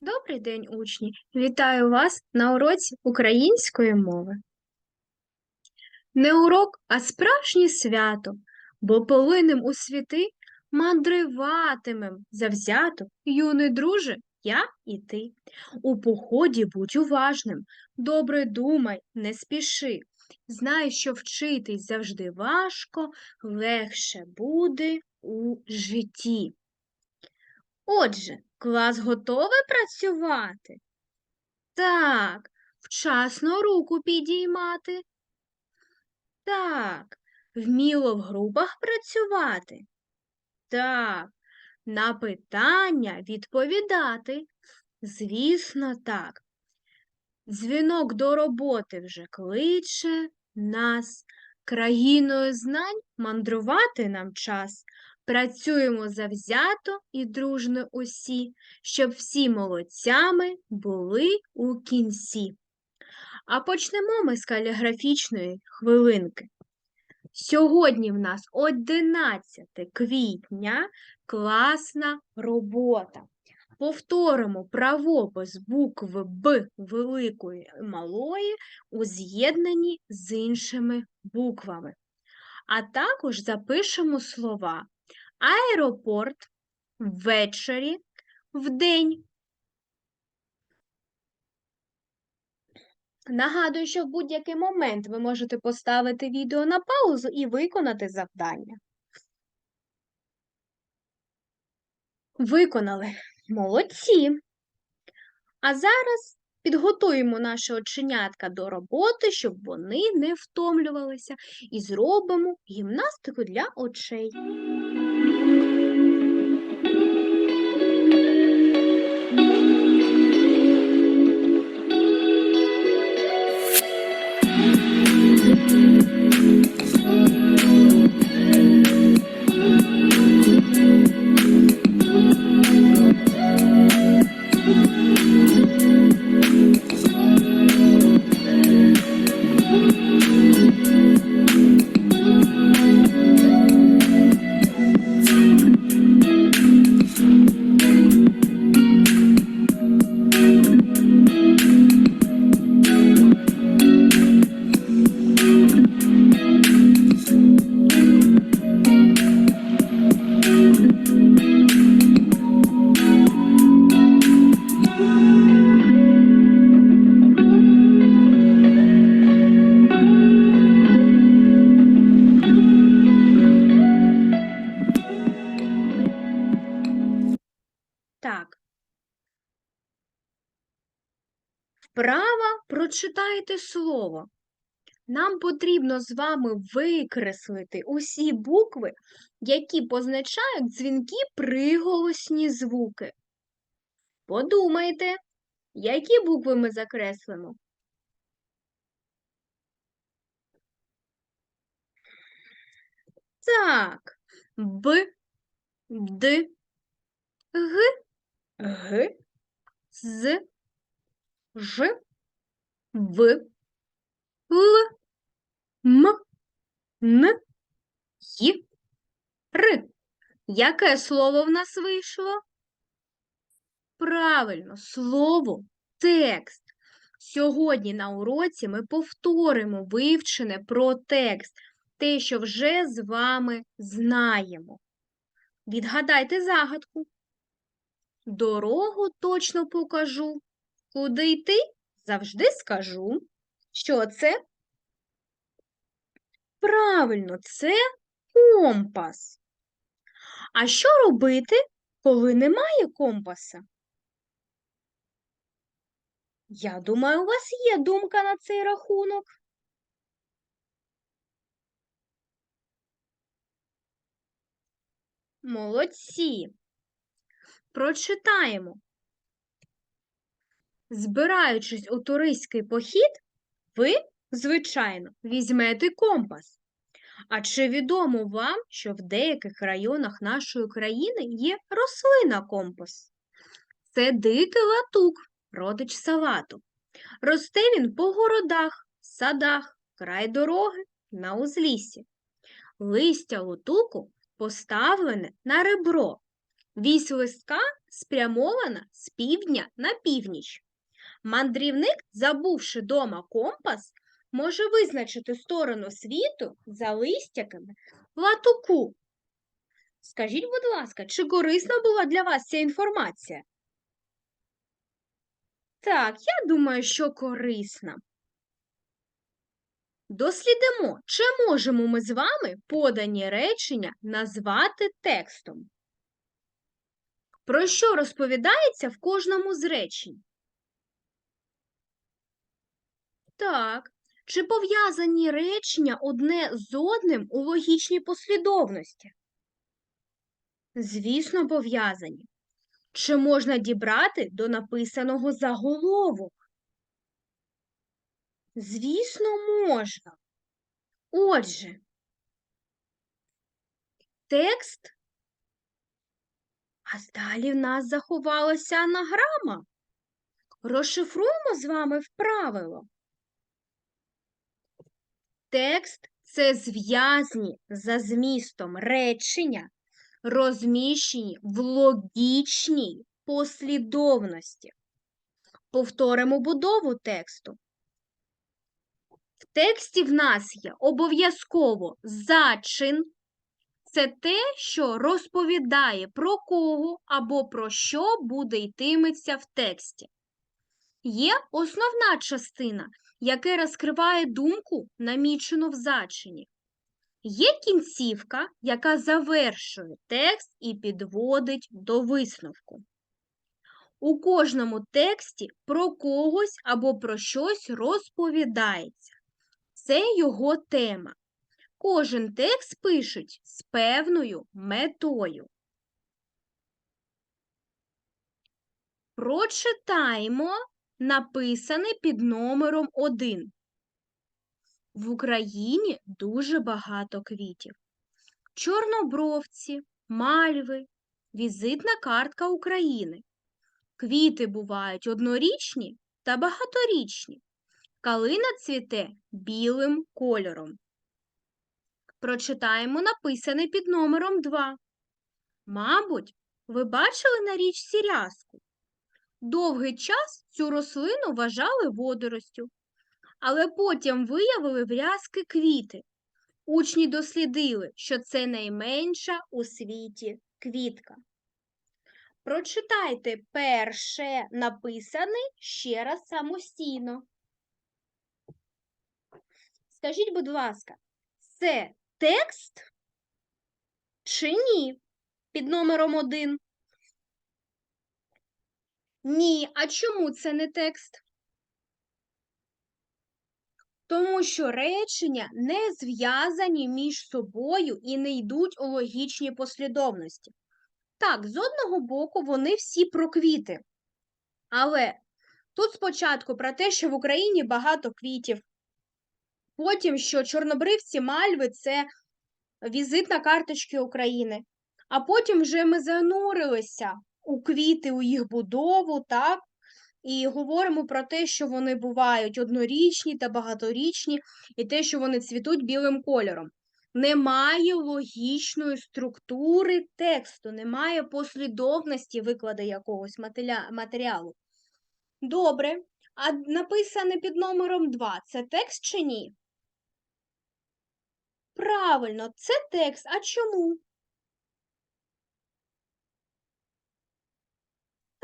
Добрий день, учні! Вітаю вас на уроці української мови. Не урок, а справжнє свято, бо полинем у світи мандриватимем завзято, юний друже, я і ти. У поході будь уважним, добре думай, не спіши. Знай, що вчитись завжди важко, легше буде у житті. Отже, клас готовий працювати? Так, вчасно руку підіймати. Так, вміло в групах працювати. Так, на питання відповідати. Звісно, так. Дзвінок до роботи вже кличе нас. Країною знань мандрувати нам час. Працюємо завзято і дружно усі, щоб всі молодцями були у кінці. А почнемо ми з каліграфічної хвилинки. Сьогодні в нас 11 квітня, класна робота. Повторимо правопис букви Б великої і малої у з'єднанні з іншими буквами. А також запишемо слова аеропорт, ввечері, вдень. Нагадую, що в будь-який момент ви можете поставити відео на паузу і виконати завдання. Виконали. Молодці. А зараз підготуємо наше оченятка до роботи, щоб вони не втомлювалися, і зробимо гімнастику для очей. Прочитайте слово. Нам потрібно з вами викреслити усі букви, які позначають дзвінки приголосні звуки. Подумайте, які букви ми закреслимо? Так, Б, Д, Г, Г, З, Ж, В, Л, М, Н, Й, Р. Яке слово в нас вийшло? Правильно, слово текст. Сьогодні на уроці ми повторимо вивчене про текст, те, що вже з вами знаємо. Відгадайте загадку. Дорогу точно покажу. Куди йти? Завжди скажу. Що це? Правильно, це компас. А що робити, коли немає компаса? Я думаю, у вас є думка на цей рахунок. Молодці. Прочитаємо. Збираючись у туристський похід, ви, звичайно, візьмете компас. А чи відомо вам, що в деяких районах нашої країни є рослина компас? Це дикий латук, родич салату. Росте він по городах, садах, край дороги, на узліссі. Листя лутуку поставлене на ребро. Вісь листка спрямована з півдня на північ. Мандрівник, забувши дома компас, може визначити сторону світу за листяками латуку. Скажіть, будь ласка, чи корисна була для вас ця інформація? Так, я думаю, що корисна. Дослідимо, чи можемо ми з вами подані речення назвати текстом. Про що розповідається в кожному з речень? Так. Чи пов'язані речення одне з одним у логічній послідовності? Звісно, пов'язані. Чи можна дібрати до написаного заголовок? Звісно, можна. Отже, текст, а далі в нас заховалася анаграма. Розшифруємо з вами в правило. Текст це зв'язні за змістом речення, розміщені в логічній послідовності. Повторимо будову тексту. В тексті в нас є обов'язково зачин. Це те, що розповідає про кого або про що буде йтиметься в тексті. Є основна частина, яке розкриває думку, намічену в зачині. Є кінцівка, яка завершує текст і підводить до висновку. У кожному тексті про когось або про щось розповідається. Це його тема. Кожен текст пишуть з певною метою. Прочитаємо написане під номером 1. В Україні дуже багато квітів. Чорнобровці, мальви, візитна картка України. Квіти бувають однорічні та багаторічні. Калина цвіте білим кольором. Прочитаємо написане під номером 2. Мабуть, ви бачили на річці рязку? Довгий час цю рослину вважали водоростю, але потім виявили врязки квіти. Учні дослідили, що це найменша у світі квітка. Прочитайте перше написане ще раз самостійно. Скажіть, будь ласка, це текст чи ні? Під номером один. Ні, а чому це не текст? Тому що речення не зв'язані між собою і не йдуть у логічній послідовності. Так, з одного боку, вони всі про квіти. Але тут спочатку про те, що в Україні багато квітів, потім, що чорнобривці мальви це візитна карточки України. А потім вже ми занурилися у квіти, у їх будову, так? І говоримо про те, що вони бувають однорічні та багаторічні, і те, що вони цвітуть білим кольором. Немає логічної структури тексту, немає послідовності викладу якогось матеріалу. Добре, а написане під номером 2 це текст чи ні? Правильно, це текст. А чому?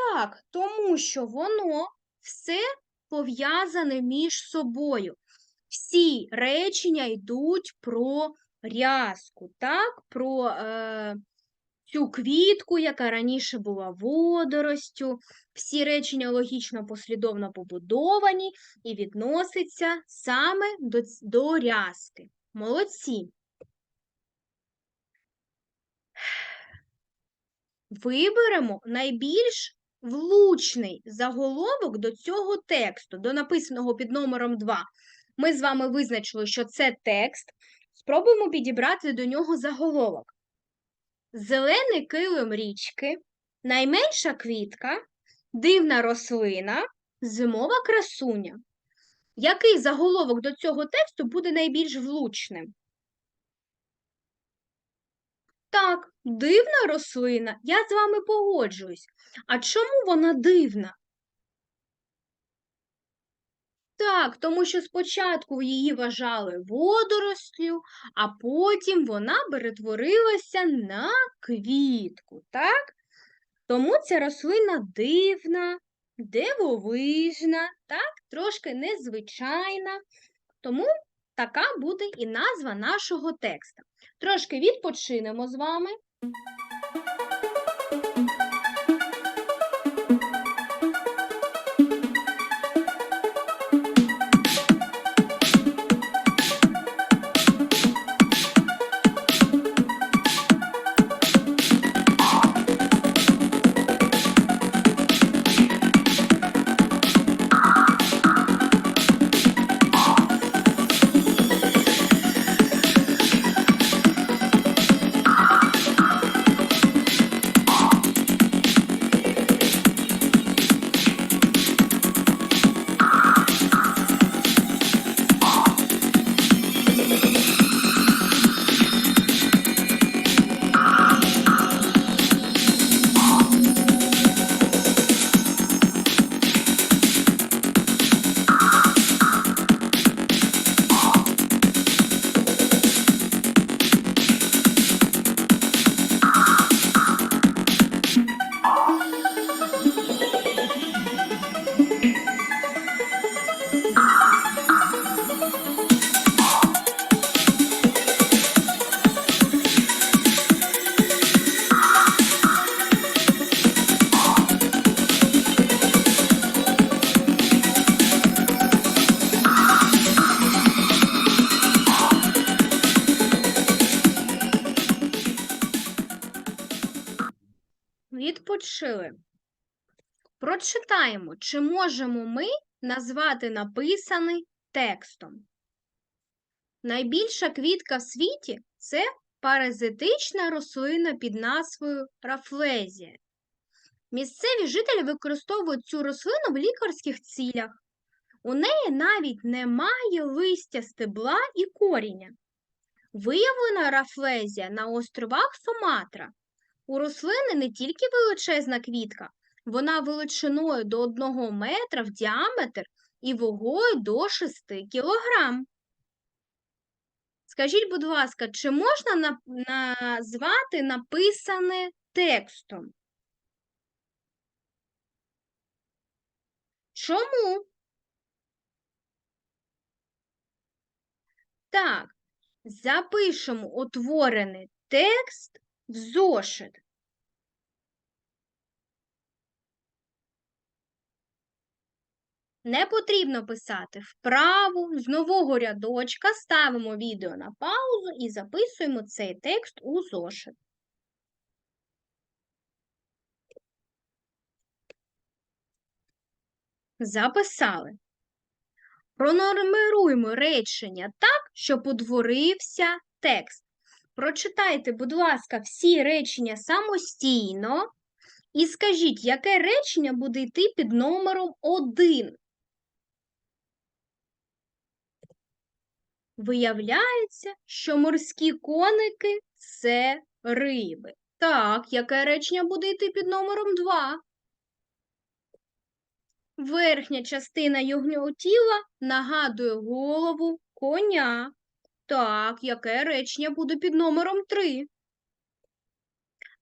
Так, тому що воно все пов'язане між собою. Всі речення йдуть про рязку, так? про е, цю квітку, яка раніше була водоростю. Всі речення логічно послідовно побудовані і відносяться саме до, до рязки. Молодці. Виберемо найбільш влучний заголовок до цього тексту, до написаного під номером 2. Ми з вами визначили, що це текст. Спробуємо підібрати до нього заголовок. Зелений килим річки, найменша квітка, дивна рослина, зимова красуня. Який заголовок до цього тексту буде найбільш влучним? Так, дивна рослина, я з вами погоджуюсь. А чому вона дивна? Так, тому що спочатку її вважали водорослю, а потім вона перетворилася на квітку, так? Тому ця рослина дивна, дивовижна, так? Трошки незвичайна. Тому така буде і назва нашого текста. Трошки відпочинемо з вами. Відпочили. Прочитаємо, чи можемо ми назвати написаний текстом. Найбільша квітка в світі це паразитична рослина під назвою рафлезія. Місцеві жителі використовують цю рослину в лікарських цілях. У неї навіть немає листя стебла і коріння. Виявлена рафлезія на островах Суматра. У рослини не тільки величезна квітка, вона величиною до 1 метра в діаметр і вагою до 6 кілограм. Скажіть, будь ласка, чи можна на- назвати написане текстом? Чому? Так, запишемо утворений текст в зошит. Не потрібно писати вправу, з нового рядочка ставимо відео на паузу і записуємо цей текст у зошит. Записали. Пронормируємо речення так, щоб утворився текст. Прочитайте, будь ласка, всі речення самостійно і скажіть, яке речення буде йти під номером 1. Виявляється, що морські коники це риби. Так, яке речення буде йти під номером 2? Верхня частина його тіла нагадує голову коня. Так, яке речення буде під номером 3?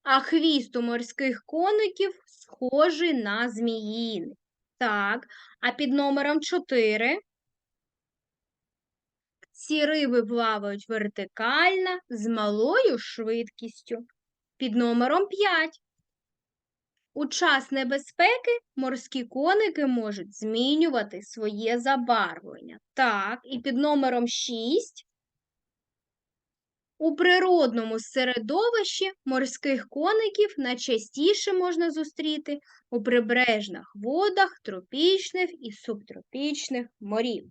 А хвіст у морських коників схожий на зміїний. Так, а під номером 4? Ці риби плавають вертикально з малою швидкістю. Під номером 5. У час небезпеки морські коники можуть змінювати своє забарвлення. Так, і під номером 6. У природному середовищі морських коників найчастіше можна зустріти у прибережних водах тропічних і субтропічних морів.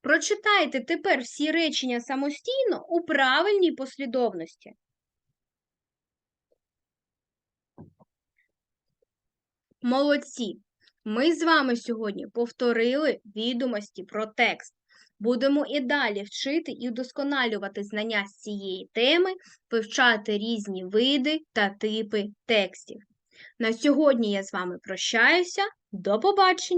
Прочитайте тепер всі речення самостійно у правильній послідовності. Молодці! Ми з вами сьогодні повторили відомості про текст. Будемо і далі вчити і вдосконалювати знання з цієї теми, вивчати різні види та типи текстів. На сьогодні я з вами прощаюся. До побачення!